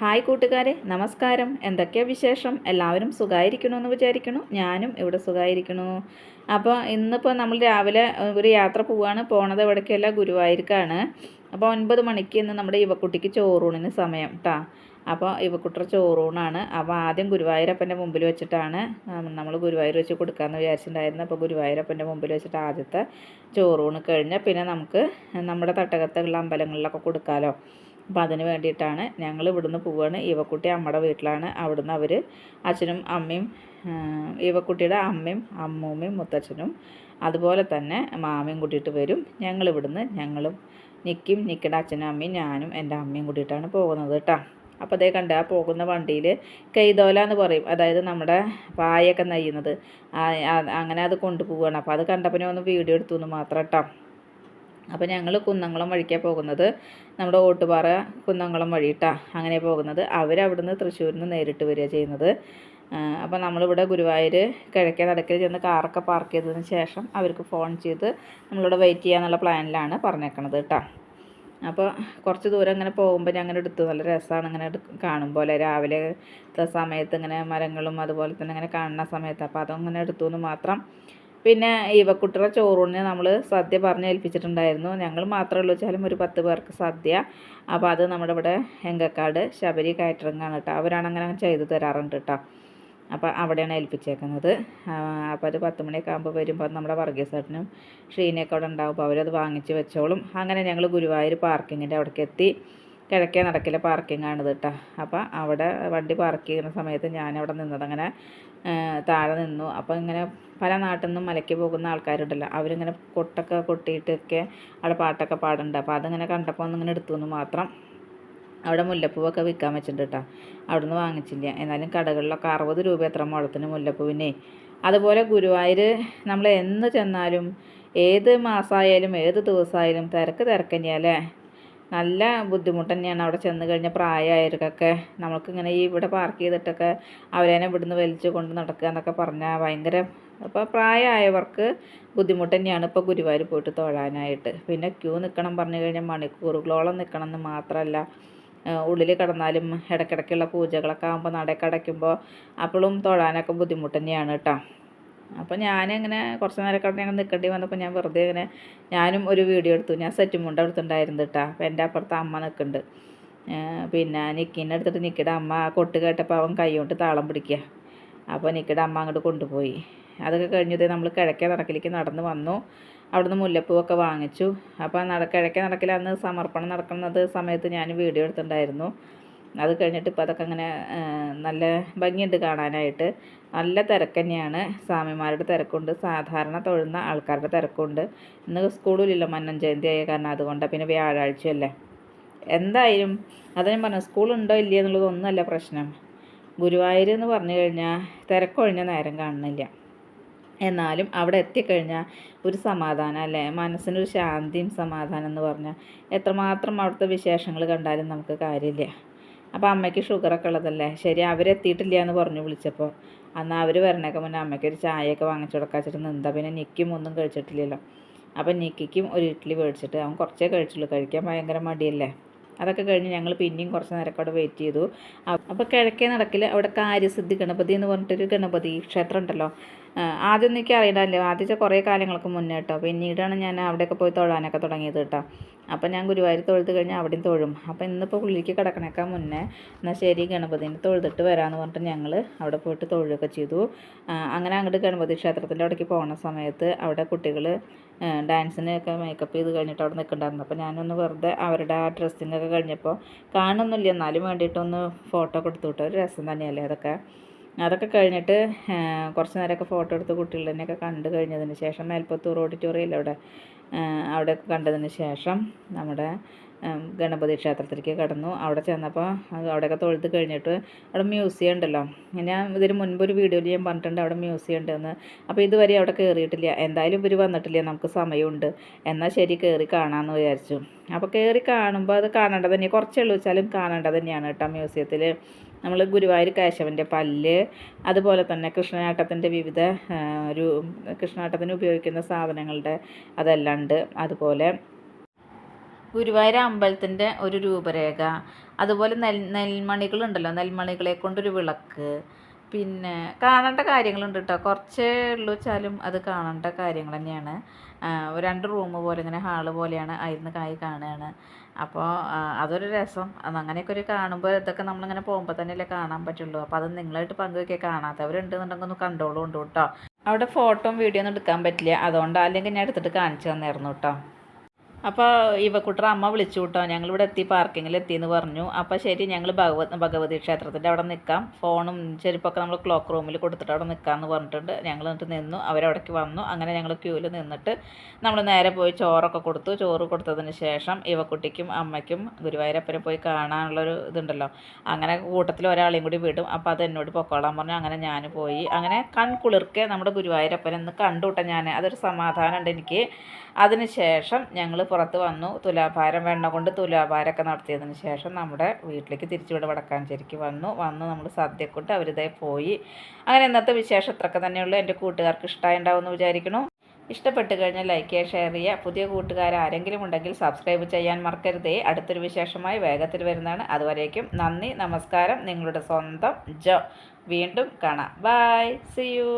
Hi കൂട്ടുകാരെ നമസ്കാരം. എന്തൊക്കെയാ വിശേഷം? എല്ലാവരും സുഖമായിരിക്കണമെന്ന് വിചാരിക്കണു. ഞാനും ഇവിടെ സുഖമായിരിക്കണു അപ്പോൾ ഇന്നിപ്പോൾ നമ്മൾ രാവിലെ ഒരു യാത്ര പോവുകയാണ് പോണത് എവിടേക്കല്ല ഗുരുവായൂർക്കാണ്. അപ്പോൾ ഒൻപത് മണിക്ക് ഇന്ന് നമ്മുടെ യുവക്കുട്ടിക്ക് ചോറൂണിന് സമയം കേട്ടോ അപ്പോൾ യുവക്കുട്ടിയുടെ ചോറൂണാണ്. അപ്പോൾ ആദ്യം ഗുരുവായൂരപ്പന്റെ മുമ്പിൽ വെച്ചിട്ടാണ് നമ്മൾ ഗുരുവായൂർ വെച്ച് കൊടുക്കാമെന്ന് വിചാരിച്ചിട്ടുണ്ടായിരുന്നു. അപ്പോൾ ഗുരുവായൂരപ്പന്റെ മുമ്പിൽ വെച്ചിട്ട് ആദ്യത്തെ ചോറൂണ് കഴിഞ്ഞാൽ പിന്നെ നമുക്ക് നമ്മുടെ തട്ടകത്തുള്ള അമ്പലങ്ങളിലൊക്കെ കൊടുക്കാമല്ലോ അപ്പോൾ അതിന് വേണ്ടിയിട്ടാണ് ഞങ്ങൾ ഇവിടുന്ന് പോവുകയാണ് ഇവക്കുട്ടി അമ്മയുടെ വീട്ടിലാണ്. അവിടുന്ന് അവർ അച്ഛനും അമ്മയും ഇവക്കുട്ടിയുടെ അമ്മയും അമ്മൂമ്മയും മുത്തച്ഛനും അതുപോലെ തന്നെ മാമയും കൂട്ടിയിട്ട് വരും. ഞങ്ങൾ ഇവിടുന്ന് ഞങ്ങളും നിക്കും നിക്കയുടെ അച്ഛനും അമ്മയും ഞാനും എന്റെ അമ്മയും കൂട്ടിയിട്ടാണ് പോകുന്നത് കേട്ടോ. അപ്പോൾ അതേ കണ്ട ആ പോകുന്ന വണ്ടിയിൽ കൈതോല എന്ന് പറയും. അതായത് നമ്മുടെ പായൊക്കെ നെയ്യുന്നത്. അങ്ങനെ അത് കൊണ്ടുപോവുകയാണ് അപ്പോൾ അത് കണ്ടപ്പോൾ ഒന്ന് വീഡിയോ എടുത്തു എന്ന് മാത്രം കേട്ടോ. അപ്പോൾ ഞങ്ങൾ കുന്നംകുളം വഴിക്കാണ് പോകുന്നത്. നമ്മുടെ ഓട്ടുപാറ കുന്നംകുളം വഴിയിട്ടാണ് അങ്ങനെ പോകുന്നത്. അവരവിടുന്ന് തൃശ്ശൂരിൽ നിന്ന് നേരിട്ട് വരിക ചെയ്യുന്നത്. അപ്പോൾ നമ്മളിവിടെ ഗുരുവായൂർ കിഴക്കേ നടക്കൽ ചെന്ന് കാറൊക്കെ പാർക്ക് ചെയ്തതിന് ശേഷം അവർക്ക് ഫോൺ ചെയ്ത് നമ്മളിവിടെ വെയിറ്റ് ചെയ്യാന്നുള്ള പ്ലാനിലാണ് പറഞ്ഞേക്കണത് കേട്ടോ. അപ്പോൾ കുറച്ച് ദൂരം ഇങ്ങനെ പോകുമ്പോൾ ഞാൻ അങ്ങനെ എടുത്തു നല്ല രസമാണ് ഇങ്ങനെ കാണുമ്പോൾ രാവിലെ സമയത്ത് ഇങ്ങനെ മരങ്ങളും അതുപോലെ തന്നെ ഇങ്ങനെ കാണുന്ന സമയത്ത് അപ്പോൾ അതങ്ങനെ എടുത്തു എന്ന് മാത്രം പിന്നെ ഇവക്കുട്ടിയുടെ ചോറൂണിന് നമ്മൾ സദ്യ പറഞ്ഞ് ഏൽപ്പിച്ചിട്ടുണ്ടായിരുന്നു. ഞങ്ങൾ മാത്രമേ ഉള്ളൂ വെച്ചാലും ഒരു പത്ത് പേർക്ക് സദ്യ. അപ്പോൾ അത് നമ്മുടെ ഇവിടെ എങ്കക്കാട് ശബരി കാറ്ററിംഗ് ആണ് കേട്ടോ. അവരാണ് അങ്ങനെ ചെയ്ത് തരാറുണ്ട് കേട്ടോ. അപ്പോൾ അവിടെയാണ് ഏൽപ്പിച്ചേക്കുന്നത്. അപ്പോൾ അത് പത്ത് മണിയൊക്കെ ആകുമ്പോൾ വരുമ്പോൾ നമ്മുടെ വർഗീസേട്ടനും ഷീനയൊക്കെ അവിടെ ഉണ്ടാവും. അപ്പോൾ അവരത് വാങ്ങിച്ച് വെച്ചോളും. അങ്ങനെ ഞങ്ങൾ ഗുരുവായൂർ പാർക്കിങ്ങിന്റെ അവിടേക്ക് എത്തി. കിഴക്കേ നടക്കിലെ പാർക്കിംഗ് ആണിത് കേട്ടോ. അപ്പോൾ അവിടെ വണ്ടി പാർക്ക് ചെയ്യുന്ന സമയത്ത് ഞാനവിടെ നിന്നത്. അങ്ങനെ താഴെ നിന്നു. അപ്പോൾ ഇങ്ങനെ പല നാട്ടിൽ നിന്നും മലയ്ക്ക് പോകുന്ന ആൾക്കാരുണ്ടല്ലോ. അവരിങ്ങനെ കൊട്ടൊക്കെ കൊട്ടിയിട്ടൊക്കെ അവിടെ പാട്ടൊക്കെ പാടുന്നുണ്ട്. അപ്പോൾ അതിങ്ങനെ കണ്ടപ്പോൾ ഒന്നിങ്ങനെ എടുത്തു എന്ന് മാത്രം അവിടെ മുല്ലപ്പൂവൊക്കെ വിൽക്കാൻ വെച്ചിട്ടുണ്ട് കേട്ടോ. അവിടെ നിന്ന് വാങ്ങിച്ചില്ല. എന്നാലും കടകളിലൊക്കെ അറുപത് രൂപ എത്ര മുളത്തിന് മുല്ലപ്പൂവിനെ. അതുപോലെ ഗുരുവായൂർ നമ്മൾ എന്ന് ചെന്നാലും ഏത് മാസമായാലും ഏത് ദിവസമായാലും തിരക്ക് തിരക്കന്നെയല്ലേ നല്ല ബുദ്ധിമുട്ട് തന്നെയാണ് അവിടെ ചെന്ന് കഴിഞ്ഞാൽ പ്രായമായവർക്കൊക്കെ. നമുക്കിങ്ങനെ ഈ ഇവിടെ പാർക്ക് ചെയ്തിട്ടൊക്കെ അവരേനെ ഇവിടുന്ന് വലിച്ചു കൊണ്ട് നടക്കുക എന്നൊക്കെ പറഞ്ഞാൽ ഭയങ്കര അപ്പോൾ പ്രായമായവർക്ക് ബുദ്ധിമുട്ട് തന്നെയാണ് ഇപ്പോൾ ഗുരുവായൂർ പോയിട്ട് തൊഴാനായിട്ട്. പിന്നെ ക്യൂ നിൽക്കണം പറഞ്ഞു കഴിഞ്ഞാൽ മണിക്കൂറുകളോളം നിൽക്കണം എന്ന് മാത്രമല്ല ഉള്ളിൽ കിടന്നാലും ഇടയ്ക്കിടയ്ക്കുള്ള പൂജകളൊക്കെ ആകുമ്പോൾ നടയൊക്കെ അടയ്ക്കുമ്പോൾ അപ്പോഴും തൊഴാനൊക്കെ ബുദ്ധിമുട്ട് തന്നെയാണ് കേട്ടോ. അപ്പോൾ ഞാനിങ്ങനെ കുറച്ച് നേരം കിടന്ന് ഞങ്ങൾ നിൽക്കേണ്ടി വന്നപ്പോൾ ഞാൻ വെറുതെ ഇങ്ങനെ ഞാനും ഒരു വീഡിയോ എടുത്തു. ഞാൻ സെറ്റും മുണ്ട് എടുത്തിട്ടുണ്ടായിരുന്നു കേട്ടോ അപ്പോൾ എന്റെ അപ്പുറത്ത് അമ്മ നിൽക്കുന്നുണ്ട്. പിന്നെ നിക്കിനെ എടുത്തിട്ട് നിക്കിയുടെ അമ്മ കൊട്ട് കേട്ടപ്പോൾ അവൻ കൈ കൊണ്ട് താളം പിടിക്കുക. അപ്പോൾ നിക്കിയുടെ അമ്മ അങ്ങോട്ട് കൊണ്ടുപോയി. അതൊക്കെ കഴിഞ്ഞത് നമ്മൾ കിഴക്കേ നടക്കിലേക്ക് നടന്ന് വന്നു. അവിടുന്ന് മുല്ലപ്പൂവൊക്കെ വാങ്ങിച്ചു. അപ്പോൾ നട കിഴക്കേ നടക്കിൽ അന്ന് സമർപ്പണം നടക്കുന്നത് സമയത്ത് ഞാൻ വീഡിയോ എടുത്തിട്ടുണ്ടായിരുന്നു. അത് കഴിഞ്ഞിട്ട് ഇപ്പോൾ അതൊക്കെ അങ്ങനെ നല്ല ഭംഗിയുണ്ട് കാണാനായിട്ട്. നല്ല തിരക്ക് തന്നെയാണ്. സ്വാമിമാരുടെ തിരക്കുണ്ട്. സാധാരണ തൊഴുന്ന ആൾക്കാരുടെ തിരക്കുണ്ട്. ഇന്ന് സ്കൂളിലില്ല മന്നം ജയന്തി ആയ കാരണം അതുകൊണ്ടാണ് പിന്നെ വ്യാഴാഴ്ചയല്ലേ. എന്തായാലും അത് ഞാൻ പറഞ്ഞു സ്കൂളുണ്ടോ ഇല്ലയോ എന്നുള്ളതൊന്നുമല്ല പ്രശ്നം. ഗുരുവായൂർ എന്ന് പറഞ്ഞു കഴിഞ്ഞാൽ തിരക്കൊഴിഞ്ഞ നേരം കാണുന്നില്ല. എന്നാലും അവിടെ എത്തിക്കഴിഞ്ഞാൽ ഒരു സമാധാനം അല്ലേ? മനസ്സിനൊരു ശാന്തിയും സമാധാനം എന്ന് പറഞ്ഞാൽ എത്രമാത്രം അവിടുത്തെ വിശേഷങ്ങൾ കണ്ടാലും നമുക്ക് കാര്യമില്ല. അപ്പോൾ അമ്മയ്ക്ക് ഷുഗറൊക്കെ ഉള്ളതല്ലേ? ശരി അവരെത്തിയിട്ടില്ല എന്ന് പറഞ്ഞു വിളിച്ചപ്പോൾ അന്ന് അവർ വരണേക്കെ മുന്നേ അമ്മയ്ക്ക് ഒരു ചായയൊക്കെ വാങ്ങിച്ചു കൊടുക്കാച്ചിട്ട് നിന്താ പിന്നെ നിക്കും ഒന്നും കഴിച്ചിട്ടില്ലല്ലോ. അപ്പം നിക്കിക്കും ഒരു ഇഡ്ഡലി മേടിച്ചിട്ട് അവൻ കുറച്ചേ കഴിച്ചുള്ളൂ. കഴിക്കാൻ ഭയങ്കര മടിയല്ലേ? അതൊക്കെ കഴിഞ്ഞ് ഞങ്ങൾ പിന്നെയും കുറച്ച് അവിടെ വെയിറ്റ് ചെയ്തു. അപ്പോൾ കിഴക്കേ നടക്കിൽ അവിടെ കാര്യസിദ്ധി ഗണപതി എന്ന് പറഞ്ഞിട്ടൊരു ഗണപതി ക്ഷേത്രം ഉണ്ടല്ലോ. ആദ്യം എനിക്ക് അറിയണ്ടല്ലോ ആദ്യത്തെ കുറേ കാലങ്ങൾക്ക് മുന്നേ കേട്ടോ. പിന്നീടാണ് ഞാൻ അവിടെയൊക്കെ പോയി തൊഴാനൊക്കെ തുടങ്ങിയത് കേട്ടോ. അപ്പം ഞാൻ ഗുരുവായൂർ തൊഴുത് കഴിഞ്ഞാൽ അവിടെയും തൊഴും. അപ്പം ഇന്നിപ്പോൾ പുള്ളിക്ക് കിടക്കണേക്കാൾ മുന്നേ എന്നാൽ ശരി ഗണപതിനെ തൊഴുതിട്ട് വരാമെന്ന് പറഞ്ഞിട്ട് ഞങ്ങൾ അവിടെ പോയിട്ട് തൊഴുകയൊക്കെ ചെയ്തു. അങ്ങനെ അങ്ങോട്ട് ഗണപതി ക്ഷേത്രത്തിന്റെ അവിടേക്ക് പോകുന്ന സമയത്ത് അവിടെ കുട്ടികൾ ഡാൻസിനൊക്കെ മേക്കപ്പ് ചെയ്ത് കഴിഞ്ഞിട്ട് അവിടെ നിൽക്കണ്ടായിരുന്നു. അപ്പോൾ ഞാനൊന്ന് വെറുതെ അവരുടെ ആ ഡ്രസ്സിങ്ങൊക്കെ കഴിഞ്ഞപ്പോൾ കാണുന്നില്ല എന്നാലും വേണ്ടിയിട്ടൊന്ന് ഫോട്ടോ ഒക്കെ എടുത്തു ഒരു രസം തന്നെയല്ലേ അതൊക്കെ? അതൊക്കെ കഴിഞ്ഞിട്ട് കുറച്ച് നേരമൊക്കെ ഫോട്ടോ എടുത്ത് കുട്ടികളെന്നെയൊക്കെ കണ്ട് കഴിഞ്ഞതിന് ശേഷം മേൽപ്പത്തൂർ ഓഡിറ്റോറിയം അവിടെ അവിടെയൊക്കെ കണ്ടതിന് ശേഷം നമ്മുടെ ഗണപതി ക്ഷേത്രത്തിലേക്ക് കടന്നു. അവിടെ ചെന്നപ്പോൾ അവിടെയൊക്കെ തൊഴുത് കഴിഞ്ഞിട്ട് അവിടെ മ്യൂസിയം ഉണ്ടല്ലോ. ഞാൻ ഇതിന് മുൻപ് ഒരു വീഡിയോയിൽ ഞാൻ പറഞ്ഞിട്ടുണ്ട് അവിടെ മ്യൂസിയം ഉണ്ടെന്ന് അപ്പോൾ ഇതുവരെ അവിടെ കയറിയിട്ടില്ല. എന്തായാലും ഇവർ വന്നിട്ടില്ല. നമുക്ക് സമയമുണ്ട്. എന്നാൽ ശരി കയറി കാണാമെന്ന് വിചാരിച്ചു. അപ്പോൾ കയറി കാണുമ്പോൾ അത് കാണേണ്ടത് തന്നെ കുറച്ചേ ഉള്ളൂ വെച്ചാലും കാണേണ്ടത് തന്നെയാണ് കേട്ടോ മ്യൂസിയത്തിൽ. നമ്മൾ ഗുരുവായൂർ കേശവന്റെ പല്ല് അതുപോലെ തന്നെ കൃഷ്ണനാട്ടത്തിന്റെ വിവിധ ഒരു കൃഷ്ണനാട്ടത്തിന് ഉപയോഗിക്കുന്ന സാധനങ്ങളുടെ അതെല്ലാം ഉണ്ട്. അതുപോലെ ഗുരുവായൂർ അമ്പലത്തിന്റെ ഒരു രൂപരേഖ അതുപോലെ നെൽ നെൽമണികളുണ്ടല്ലോ നെൽമണികളെ കൊണ്ടൊരു വിളക്ക് പിന്നെ കാണേണ്ട കാര്യങ്ങളുണ്ട് കേട്ടോ കുറച്ചേ ഉള്ളൂ വെച്ചാലും അത് കാണേണ്ട കാര്യങ്ങൾ തന്നെയാണ്. രണ്ട് റൂം പോലെ ഇങ്ങനെ ഹാൾ പോലെയാണ് അതിന്ന് കായ് കാണുകയാണ് അപ്പോൾ അതൊരു രസം. അങ്ങനെയൊക്കെ ഒരു കാണുമ്പോൾ ഇതൊക്കെ നമ്മളിങ്ങനെ പോകുമ്പോൾ തന്നെയല്ലേ കാണാൻ പറ്റുള്ളൂ. അപ്പോൾ അത് നിങ്ങളായിട്ട് പങ്കുവയ്ക്കുക കാണാത്തവരുണ്ടെന്നുണ്ടെങ്കിൽ ഒന്ന് കണ്ടോളും ഉണ്ട് കേട്ടോ അവിടെ ഫോട്ടോയും വീഡിയോ ഒന്നും എടുക്കാൻ പറ്റില്ല. അതുകൊണ്ട് അല്ലെങ്കിൽ ഞാൻ എടുത്തിട്ട് കാണിച്ചു തന്നായിരുന്നു കേട്ടോ. അപ്പോൾ ഇവക്കുട്ടർ അമ്മ വിളിച്ചു കേട്ടോ ഞങ്ങളിവിടെ എത്തി പാർക്കിങ്ങിൽ എത്തിയെന്ന് പറഞ്ഞു. അപ്പോൾ ശരി ഞങ്ങൾ ഭഗവത് ഭഗവതി ക്ഷേത്രത്തിന്റെ അവിടെ നിൽക്കാം ഫോണും ചെരുപ്പൊക്കെ നമ്മൾ ക്ലോക്ക് റൂമിൽ കൊടുത്തിട്ട് അവിടെ നിൽക്കാമെന്ന് പറഞ്ഞിട്ടുണ്ട്. ഞങ്ങൾ എന്നിട്ട് നിന്നു അവരവിടേക്ക് വന്നു. അങ്ങനെ ഞങ്ങൾ ക്യൂവിൽ നിന്നിട്ട് നമ്മൾ നേരെ പോയി ചോറൊക്കെ കൊടുത്തു. ചോറ് കൊടുത്തതിന് ശേഷം ഇവക്കുട്ടിക്കും അമ്മയ്ക്കും ഗുരുവായൂരപ്പനെ പോയി കാണാനുള്ളൊരു ഇതുണ്ടല്ലോ. അങ്ങനെ കൂട്ടത്തിൽ ഒരാളെയും കൂടി വിടും. അപ്പോൾ അത് എന്നോട് പൊക്കോളാൻ പറഞ്ഞു. അങ്ങനെ ഞാൻ പോയി. അങ്ങനെ കൺകുളിർക്കെ നമ്മുടെ ഗുരുവായൂരപ്പനെ ഒന്ന് ഞാൻ അതൊരു സമാധാനമുണ്ട് എനിക്ക്. അതിന് ശേഷം ഞങ്ങൾ പുറത്ത് വന്നു. തുലാഭാരം വെണ്ണ കൊണ്ട് തുലാഭാരമൊക്കെ നടത്തിയതിന് ശേഷം നമ്മുടെ വീട്ടിലേക്ക് തിരിച്ചുവിടെ വടക്കാഞ്ചേരിക്ക് വന്നു. വന്ന് നമ്മൾ സദ്യക്കൊണ്ട് അവരിതേ പോയി. അങ്ങനെ ഇന്നത്തെ വിശേഷം ഇത്രയൊക്കെ തന്നെയുള്ളൂ. എന്റെ കൂട്ടുകാർക്ക് ഇഷ്ടമായി ഉണ്ടാവുമെന്ന് വിചാരിക്കണു ഇഷ്ടപ്പെട്ട് കഴിഞ്ഞാൽ ലൈക്ക് ചെയ്യുക ഷെയർ ചെയ്യുക. പുതിയ കൂട്ടുകാർ ആരെങ്കിലും ഉണ്ടെങ്കിൽ സബ്സ്ക്രൈബ് ചെയ്യാൻ മറക്കരുതേ. അടുത്തൊരു വിശേഷമായി വേഗത്തിൽ വരുന്നതാണ്. അതുവരേക്കും നന്ദി നമസ്കാരം. നിങ്ങളുടെ സ്വന്തം ജോ. വീണ്ടും കാണാം. By C U